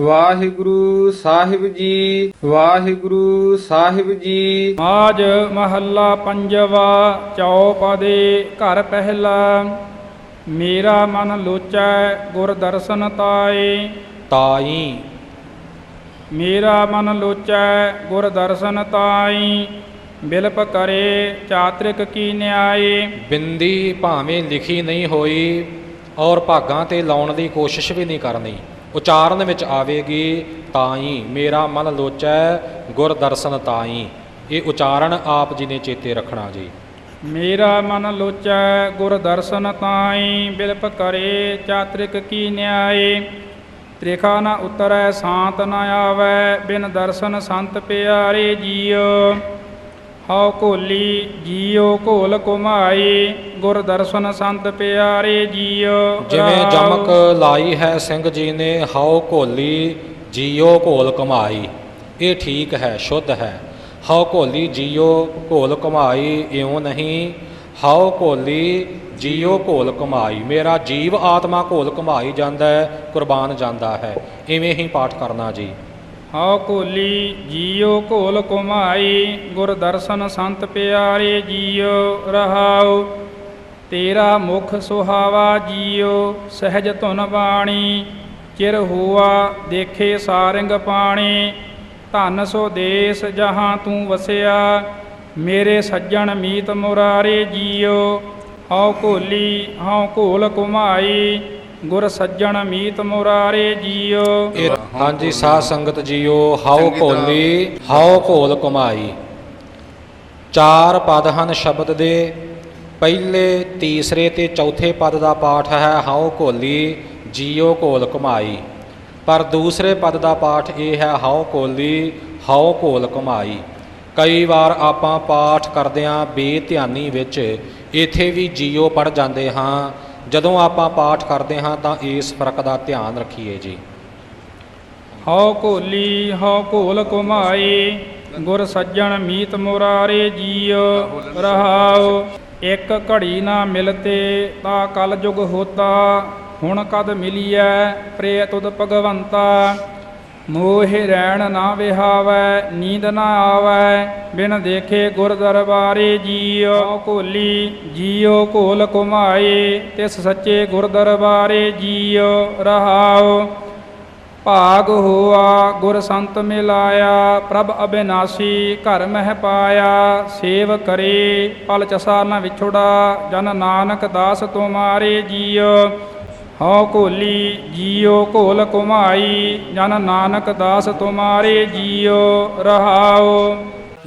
ਵਾਹਿਗੁਰੂ ਸਾਹਿਬ ਜੀ ਵਾਹਿਗੁਰੂ ਸਾਹਿਬ ਜੀ। ਮਾਜ ਮਹੱਲਾ ਪੰਜਵਾ ਚੌਪਦੇ ਘਰ ਪਹਿਲਾ। ਮੇਰਾ ਮਨ ਲੋਚੈ ਗੁਰ ਦਰਸ਼ਨ ਤਾਏ। ਤਾਈ। ਮੇਰਾ ਮਨ ਲੋਚੈ ਗੁਰ ਦਰਸ਼ਨ ਤਾਈ ਬਿਲਪ ਕਰੇ ਚਾਤ੍ਰਿਕ ਕੀ ਨਿਆਏ। ਬਿੰਦੀ ਭਾਵੇਂ ਲਿਖੀ ਨਹੀਂ ਹੋਈ ਔਰ ਭਾਗਾਂ ਤੇ ਲਾਉਣ ਦੀ ਕੋਸ਼ਿਸ਼ ਵੀ ਨਹੀਂ ਕਰਨੀ। ਉਚਾਰਨ ਵਿੱਚ ਆਵੇਗੀ ਤਾਈ, ਮੇਰਾ ਮਨ ਲੋਚੈ ਗੁਰ ਦਰਸ਼ਨ ਤਾਈ। ਇਹ ਉਚਾਰਨ ਆਪ ਜੀ ਨੇ ਚੇਤੇ ਰੱਖਣਾ ਜੀ। ਮੇਰਾ ਮਨ ਲੋਚੈ ਗੁਰ ਦਰਸ਼ਨ ਤਾਈ, ਬਿਲਪ ਕਰੇ ਚਾਤ੍ਰਿਕ ਕੀ ਨਿਆਏ। ਤ੍ਰਿਖਾ ਨ ਉਤਰੈ, ਸ਼ਾਂਤ ਨ ਆਵੈ, ਬਿਨ ਦਰਸ਼ਨ ਸੰਤ ਪਿਆਰੇ ਜੀਉ ਹਉ ਘੋਲੀ ਜੀਉ ਘੋਲ ਕੁਮਾਈ ਗੁਰ ਦਰਸ਼ਨ ਸੰਤ ਪਿਆਰੇ ਜੀਉ ਜਿਵੇਂ। ਜਮਕ ਲਾਈ ਹੈ ਸਿੰਘ ਜੀ ਨੇ ਹਉ ਘੋਲੀ ਜੀਓ ਘੋਲ ਕਮਾਈ ਇਹ ਠੀਕ ਹੈ ਸ਼ੁੱਧ ਹੈ। ਹਉ ਘੋਲੀ ਜੀਓ ਘੋਲ ਕਮਾਈ ਇਉਂ ਨਹੀਂ। ਹਉ ਘੋਲੀ ਜੀਓ ਘੋਲ ਕਮਾਈ ਮੇਰਾ ਜੀਵ ਆਤਮਾ ਘੋਲ ਕਮਾਈ ਜਾਂਦਾ ਹੈ ਕੁਰਬਾਨ ਜਾਂਦਾ ਹੈ। ਇਵੇਂ ਹੀ ਪਾਠ ਕਰਨਾ ਜੀ। ਹਉ ਘੋਲੀ ਜੀਉ ਘੋਲ ਕੁਮਾਈ ਗੁਰ ਦਰਸ਼ਨ ਸੰਤ ਪਿਆਰੇ ਜੀਉ ਰਹਾਉ ਤੇਰਾ ਮੁਖ ਸੁਹਾਵਾ ਜੀਉ ਸਹਿਜ ਧੁਨ ਬਾਣੀ, ਚਿਰ ਹੋਆ ਦੇਖੇ ਸਾਰੰਗ ਪਾਣੀ। ਧਨ ਸੋ ਦੇਸ ਜਹਾਂ ਤੂੰ ਵਸਿਆ, ਮੇਰੇ ਸੱਜਣ ਮੀਤ ਮੁਰਾਰੇ ਜੀਉ ਹਉ ਘੋਲੀ ਹਉ ਘੋਲ ਕੁਮਾਈ ਗੁਰ ਸੱਜਣ ਮੀਤ ਮੁਰਾਰੇ ਇਹ ਹਾਂਜੀ ਸਾਧ ਸੰਗਤ ਜੀਓ ਹਉ ਘੋਲੀ ਹਉ ਘੋਲ ਕਮਾਈ। ਚਾਰ ਪਦ ਹਨ ਸ਼ਬਦ ਦੇ ਪਹਿਲੇ ਤੀਸਰੇ ਤੇ ਚੌਥੇ ਪਦ ਦਾ ਪਾਠ ਹੈ ਹਉ ਘੋਲੀ ਜੀਓ ਘੋਲ ਕਮਾਈ। ਪਰ ਦੂਸਰੇ ਪਦ ਦਾ ਪਾਠ ਇਹ ਹੈ ਹਉ ਘੋਲੀ ਹਉ ਘੋਲ ਕਮਾਈ। ਕਈ ਵਾਰ ਆਪਾਂ ਪਾਠ ਕਰਦਿਆਂ ਬੇਧਿਆਨੀ ਵਿੱਚ ਇੱਥੇ ਵੀ ਜੀਓ ਪੜ ਜਾਂਦੇ ਹਾਂ ਜਦੋਂ ਆਪਾਂ ਪਾਠ ਕਰਦੇ ਹਾਂ ਤਾਂ ਇਸ ਫ਼ਰਕ ਦਾ ਧਿਆਨ ਰੱਖੀਏ ਜੀ। ਹਉ ਘੋਲੀ, ਹਉ ਘੋਲ ਕੁਮਾਈ ਗੁਰ ਸੱਜਣ ਮੀਤ ਮੁਰਾਰੇ ਜੀਉ, ਰਹਾਉ, ਇੱਕ ਘੜੀ ਨਾ ਮਿਲਤੇ ਤਾ ਕਲ ਯੁਗ ਹੋਤਾ, ਹੁਣ ਕਦ ਮਿਲੀਐ ਪ੍ਰੇ ਤੁਧ ਭਗਵੰਤਾ। ਮੋਹਿ ਰਹਿਣ ਨਾ ਵਿਹਾਵੈ, ਨੀਂਦ ਨਾ ਆਵੈ, ਬਿਨ ਦੇਖੇ ਗੁਰ ਦਰਬਾਰੇ ਜੀਉ। ਹਉ ਘੋਲੀ ਜੀਉ ਘੋਲ ਕੁਮਾਈ ਤਿਸ ਸੱਚੇ ਗੁਰ ਦਰਬਾਰੇ ਜੀਉ ਰਹਾਉ। ਭਾਗ ਹੋਆ, ਗੁਰ ਸੰਤ ਮਿਲਾਇਆ, ਪ੍ਰਭ ਅਬਿਨਾਸੀ ਘਰ ਮਹਿ ਪਾਇਆ। ਸੇਵ ਕਰੇ, ਪਲ ਚਸਾ ਨ ਵਿਛੁੜਾ, ਜਨ ਨਾਨਕ ਦਾਸ ਤੁਮਾਰੇ ਜੀਉ। ਹਉ ਘੋਲੀ ਜੀਉ ਘੋਲ ਕੁਮਾਈ ਜਨ ਨਾਨਕ ਦਾਸ ਤੁਮਾਰੇ ਜੀਉ ਰਹਾਉ।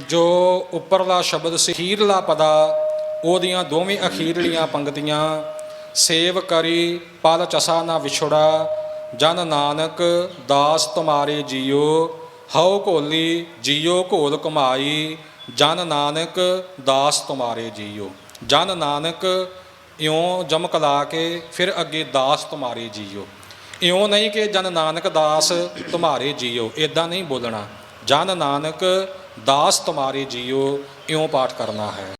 ਜੋ ਉੱਪਰਲਾ ਸ਼ਬਦ ਸੀ, ਅਖੀਰਲਾ ਪਦਾ, ਉਹਦੀਆਂ ਦੋਵੇਂ ਅਖੀਰਲੀਆਂ ਪੰਕਤੀਆਂ ਸੇਵ ਕਰੀ, ਪਲ ਚਸਾ ਨਾ ਵਿਛੜਾ, ਜਨ ਨਾਨਕ ਦਾਸ ਤੁਮਾਰੇ ਜੀਓ ਹਉ ਘੋਲੀ ਜੀਓ ਘੋਲ ਕਮਾਈ ਜਨ ਨਾਨਕ ਦਾਸ ਤੁਮਾਰੇ ਜੀਓ ਜਨ ਨਾਨਕ ਇਉਂ ਜਮਕ ਲਾ ਕੇ ਫਿਰ ਅੱਗੇ ਦਾਸ ਤੁਮਾਰੇ ਜੀਓ। ਇਉਂ ਨਹੀਂ ਕਿ ਜਨ ਨਾਨਕ ਦਾਸ ਤੁਮਾਰੇ ਜੀਓ ਇਦਾਂ ਨਹੀਂ ਬੋਲਣਾ। ਜਨ ਨਾਨਕ ਦਾਸ ਤੁਮਾਰੇ ਜੀਓ, ਇਉਂ ਪਾਠ ਕਰਨਾ ਹੈ।